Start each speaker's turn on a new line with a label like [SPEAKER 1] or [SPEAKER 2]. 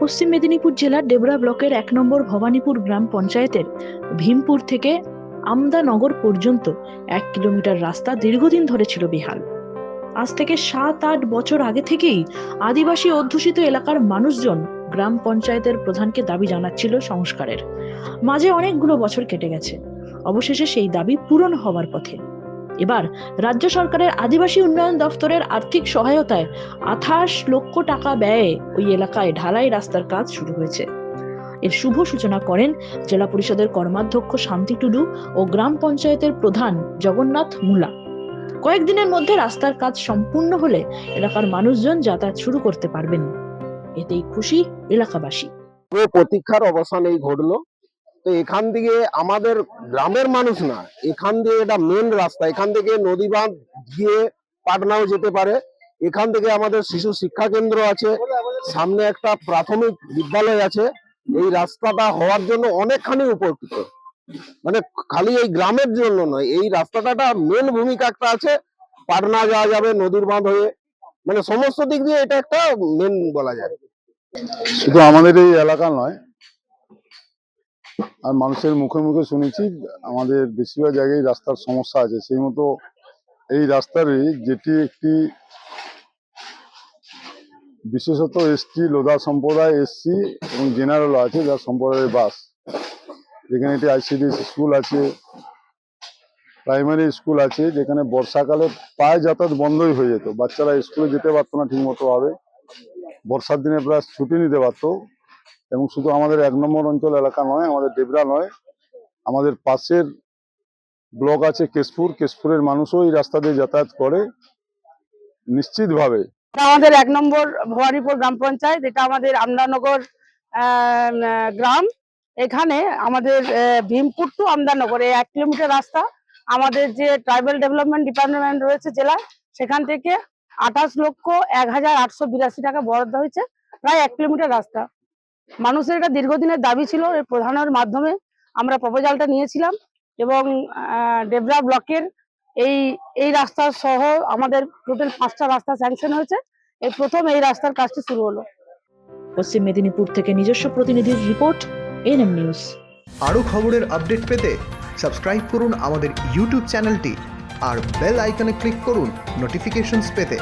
[SPEAKER 1] পশ্চিম মেদিনীপুর জেলার ডেবরা ব্লকের এক নম্বর ভবানীপুর গ্রাম পঞ্চায়েতের ভীমপুর থেকে আমদানগর পর্যন্ত এক কিলোমিটার রাস্তা দীর্ঘদিন ধরে ছিল বেহাল। আজ থেকে সাত, আট বছর আগে থেকেই আদিবাসী অধ্যুষিত এলাকার মানুষজন গ্রাম পঞ্চায়েতের প্রধানকে দাবি জানাচ্ছিল সংস্কারের। মাঝে অনেকগুলো বছর কেটে গেছে। অবশেষে সেই দাবি পূরণ হওয়ার পথে এবার রাজ্য সরকারের আদিবাসী উন্নয়ন দফতরের আর্থিক সহায়তায় আঠাশ লক্ষ টাকা ব্যয়ে ওই এলাকায় ঢালাই রাস্তার কাজ শুরু হয়েছে। এর শুভ সূচনা করেন জেলা পরিষদের কর্মাধ্যক্ষ শান্তি টুডু ও গ্রাম পঞ্চায়েতের প্রধান জগন্নাথ মুলা। কয়েকদিনের মধ্যে রাস্তার কাজ সম্পূর্ণ হলে এলাকার মানুষজন যাতায়াত শুরু করতে পারবেন। এতেই খুশি এলাকাবাসী।
[SPEAKER 2] প্রতীক্ষার অবসান এই ঘটলো। তো এখান থেকে আমাদের গ্রামের মানুষ না, এখান দিয়ে এটা মেন রাস্তা। এখান থেকে নদী বাঁধ গিয়ে পাটনাও যেতে পারে। এখান থেকে আমাদের শিশু শিক্ষা কেন্দ্র আছে। সামনে একটা প্রাথমিক বিদ্যালয় আছে। এই রাস্তাটা হওয়ার জন্য অনেকখানি উপকৃত। মানে খালি এই গ্রামের জন্য নয়, এই রাস্তাটা মেন ভূমিকা একটা আছে। পাটনা যাওয়া যাবে নদীর বাঁধ হয়ে। মানে সমস্ত দিক দিয়ে এটা একটা মেন বলা যায়।
[SPEAKER 3] শুধু আমাদের এই এলাকা নয় আর মানুষের মুখে মুখে শুনেছি, আমাদের বেশিরভাগ জায়গায় রাস্তার সমস্যা আছে। সেই মতো এই রাস্তারই যেটি একটি বিশেষত এসটি, লোধা সম্প্রদায় এসসি এবং জেনারেল আছে, যার সম্প্রদায়ের বাস। যেখানে একটি আইসিডিএস স্কুল আছে, প্রাইমারি স্কুল আছে, যেখানে বর্ষাকালে প্রায় যাতায়াত বন্ধই হয়ে যেত। বাচ্চারা স্কুলে যেতে পারতো না ঠিক মতো ভাবে। বর্ষার দিনে প্রায় ছুটি নিতে পারতো। এবং শুধু আমাদের এক নম্বর অঞ্চল এলাকা নয়, আমাদের ডেবরা নয়, আমাদের পাশের ব্লক আছে কেশপুর। কেশপুরের মানুষও এই রাস্তা দিয়ে যাতায়াত করে নিশ্চিতভাবে।
[SPEAKER 4] আমাদের এক নম্বর ভবানীপুর গ্রাম পঞ্চায়েত, এটা আমাদের আমদানগর গ্রাম। এখানে আমাদের ভীমপুর টু আমদানগর, এই এক কিলোমিটার রাস্তা। আমাদের যে ট্রাইবাল ডেভেলপমেন্ট ডিপার্টমেন্ট রয়েছে জেলা সেখান থেকে আঠাশ লক্ষ এক হাজার আটশো বিরাশি টাকা বরাদ্দ হয়েছে, প্রায় এক কিলোমিটার রাস্তা। মানুষের এটা দীর্ঘদিনের দাবি ছিল এর প্রধানের মাধ্যমে আমরা প্রপোজালটা নিয়েছিলাম এবং আহ, ডেবরা ব্লকের এই এই রাস্তা সহ আমাদের টোটাল পাঁচটা রাস্তা স্যাংশন হয়েছে। এই প্রথম এই রাস্তার কাজটি শুরু হলো।
[SPEAKER 1] পশ্চিম মেদিনীপুর থেকে নিজস্ব প্রতিনিধির রিপোর্ট এনএম নিউজ।
[SPEAKER 5] আরও খবরের আপডেট পেতে সাবস্ক্রাইব করুন আমাদের ইউটিউব চ্যানেলটি আর বেল আইকনে ক্লিক করুন নোটিফিকেশনস পেতে।